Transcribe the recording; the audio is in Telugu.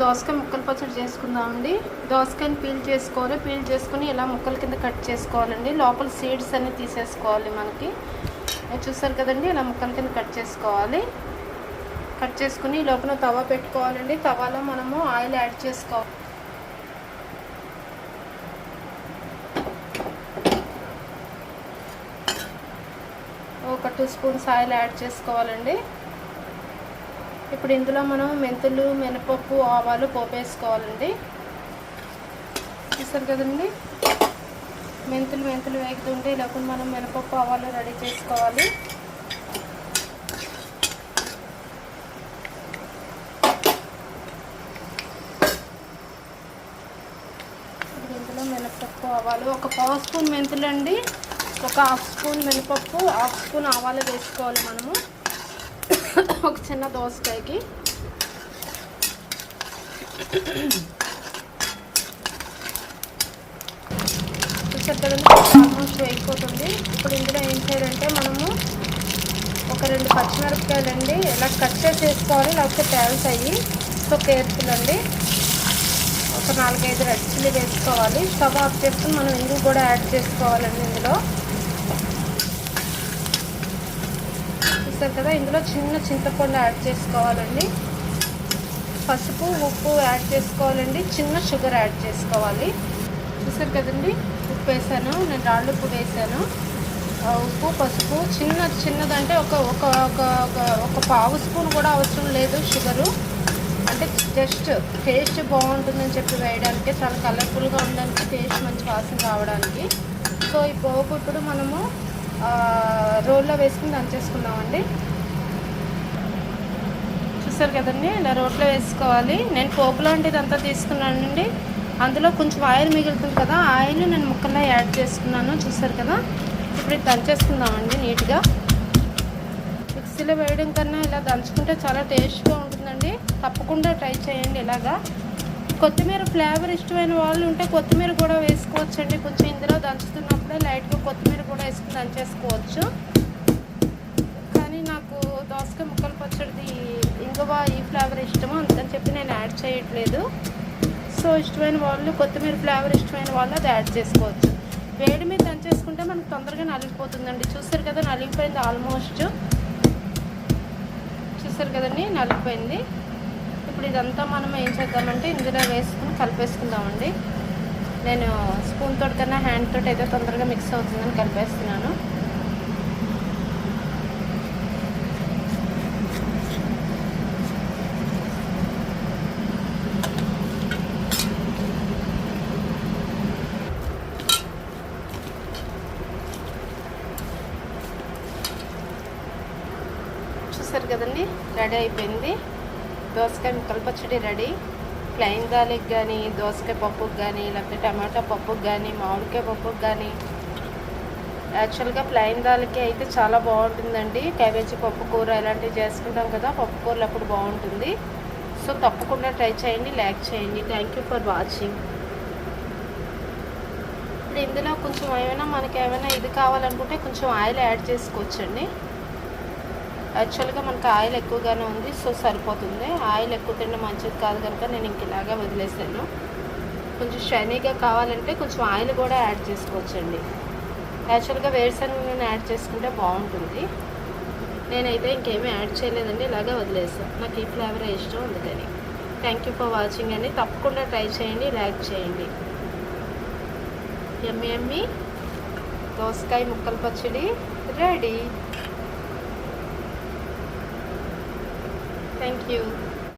దోసకాయ ముక్కలు పచ్చడి చేసుకుందామండి. దోసకాయని పీల్ చేసుకోవాలి. పీల్ చేసుకుని ఇలా ముక్కల కింద కట్ చేసుకోవాలండి. లోపల సీడ్స్ అన్నీ తీసేసుకోవాలి మనకి. ఇది చూసారు కదండి? ఇలా ముక్కల కింద కట్ చేసుకోవాలి. కట్ చేసుకుని లోపల తవా పెట్టుకోవాలండి. తవాలో మనము ఆయిల్ యాడ్ చేసుకోవాలి ఒక టూ స్పూన్స్ ఆయిల్ యాడ్ చేసుకోవాలండి. ఇప్పుడు ఇందులో మనం మెంతులు మినపప్పు ఆవాలు పోపేసుకోవాలండి. చూసారు కదండి? మెంతులు మెంతులు వేగుతుంటే ఇలా మనం మినపప్పు ఆవాలు రెడీ చేసుకోవాలి. ఇందులో మినపప్పు ఆవాలు. ఒక పావు స్పూన్ మెంతులు అండి ఒక హాఫ్ స్పూన్ మినపప్పు హాఫ్ స్పూన్ ఆవాలు వేసుకోవాలి మనము. ఒక చిన్న దోసకాయకి. చూసారు ఆల్మోస్ట్ వేగిపోతుంది. ఇప్పుడు ఇందులో ఏం చేయాలంటే మనము ఒక రెండు పచ్చిమిరపకాయలు అండి ఇలా కట్ చేసుకోవాలి లేకపోతే లేకపోతే అయ్యి సో కేర్ఫుల్ అండి. ఒక నాలుగైదు రెడ్ చిల్లీ వేసుకోవాలి. స్టవ్ ఆఫ్ చేసుకుని మనం ఇంగు కూడా యాడ్ చేసుకోవాలండి ఇందులో. చూస్తారు కదా. ఇందులో చిన్న చింతపండు యాడ్ చేసుకోవాలండి. పసుపు ఉప్పు యాడ్ చేసుకోవాలండి. చిన్న షుగర్ యాడ్ చేసుకోవాలి. చూసారు కదండి? ఉప్పు వేసాను నేను రాళ్ళు ఉప్పు వేసాను ఉప్పు పసుపు చిన్న చిన్నదంటే ఒక ఒక ఒక ఒక- ఒక పావు స్పూన్ కూడా అవసరం లేదు షుగరు అంటే జస్ట్ టేస్ట్ బాగుంటుందని చెప్పి వేయడానికి చాలా కలర్ఫుల్గా ఉండడానికి టేస్ట్ మంచి వాసన రావడానికి. సో ఈ పోపు ఇప్పుడు మనము రోల్లో వేసుకుని దంచేసుకున్నామండి చూసారు కదండి ఇలా రోట్లో వేసుకోవాలి. నేను పోపు లాంటిది అంతా తీసుకున్నానండి. అందులో కొంచెం ఆయిల్ మిగులుతుంది కదా ఆయిల్ నేను ముక్కల్లో యాడ్ చేసుకున్నాను. చూసారు కదా ఇప్పుడు ఇది దంచేసుకుందామండి నీట్గా. మిక్సీలో వేయడం కన్నా ఇలా దంచుకుంటే చాలా టేస్ట్గా ఉంటుందండి. తప్పకుండా ట్రై చేయండి ఇలాగా. కొత్తిమీర ఫ్లేవర్ ఇష్టమైన వాళ్ళు ఉంటే కొత్తిమీర కూడా వేసుకోవచ్చండి. కొంచెం ఇందులో దంచుతున్నప్పుడే లైట్గా కొత్తిమీర కూడా వేసుకుని దంచేసుకోవచ్చు. కానీ నాకు దోసకాయ ముక్కలు పచ్చడిది ఇంగువ ఈ ఫ్లేవర్ ఇష్టము. అందుకని చెప్పి నేను యాడ్ చేయట్లేదు. సో ఇష్టమైన వాళ్ళు కొత్తిమీర ఫ్లేవర్ ఇష్టమైన వాళ్ళు అది యాడ్ చేసుకోవచ్చు. వేడి మీద దంచేసుకుంటే మనకు తొందరగా నలిగిపోతుందండి. చూస్తారు కదా నలిగిపోయింది ఆల్మోస్ట్. చూస్తారు కదండి నలిగిపోయింది. ఇప్పుడు ఇదంతా మనం ఏం చేద్దామంటే ఇందులో వేసుకుని కలిపేసుకుందామండి. నేను స్పూన్ తోటి కన్నా హ్యాండ్ తోటి అయితే తొందరగా మిక్స్ అవుతుందని కలిపేస్తున్నాను. చూసారు కదండి? రెడీ అయిపోయింది. దోసకాయ ముక్కల పచ్చడి రెడీ. ప్లెయిన్ దాలికి కానీ దోసకాయ పప్పుకి కానీ లేకపోతే టమాటా పప్పుకి కానీ మామిడికాయ పప్పుకి కానీ యాక్చువల్గా ప్లెయిన్ దాలికి అయితే చాలా బాగుంటుందండి. క్యాబేజీ పప్పు కూర ఇలాంటివి చేసుకుంటాం కదా పప్పు కూరలు అప్పుడు బాగుంటుంది. సో తప్పకుండా ట్రై చేయండి లైక్ చేయండి. థ్యాంక్ యూ ఫర్ వాచింగ్ ఇప్పుడు ఇందులో కొంచెం ఏమైనా మనకి ఏమైనా ఇది కావాలనుకుంటే కొంచెం ఆయిల్ యాడ్ చేసుకోవచ్చండి. యాక్చువల్గా మనకు ఆయిల్ ఎక్కువగానే ఉంది సో సరిపోతుంది. ఆయిల్ ఎక్కువ తినడం మంచిది కాదు కనుక నేను ఇంక ఇలాగే వదిలేసాను. కొంచెం షైనీగా కావాలంటే కొంచెం ఆయిల్ కూడా యాడ్ చేసుకోవచ్చండి. యాక్చువల్గా వేరుశనగ నూనె యాడ్ చేసుకుంటే బాగుంటుంది. నేనైతే ఇంకేమీ యాడ్ చేయలేదండి ఇలాగే వదిలేసాను నాకు ఈ ఫ్లేవర్ ఇష్టం అందుకని. థ్యాంక్ యూ ఫర్ వాచింగ్ అండి. తప్పకుండా ట్రై చేయండి లైక్ చేయండి. ఎమ్మి ఎమ్మి దోసకాయ ముక్కల పచ్చడి రెడీ. Thank you.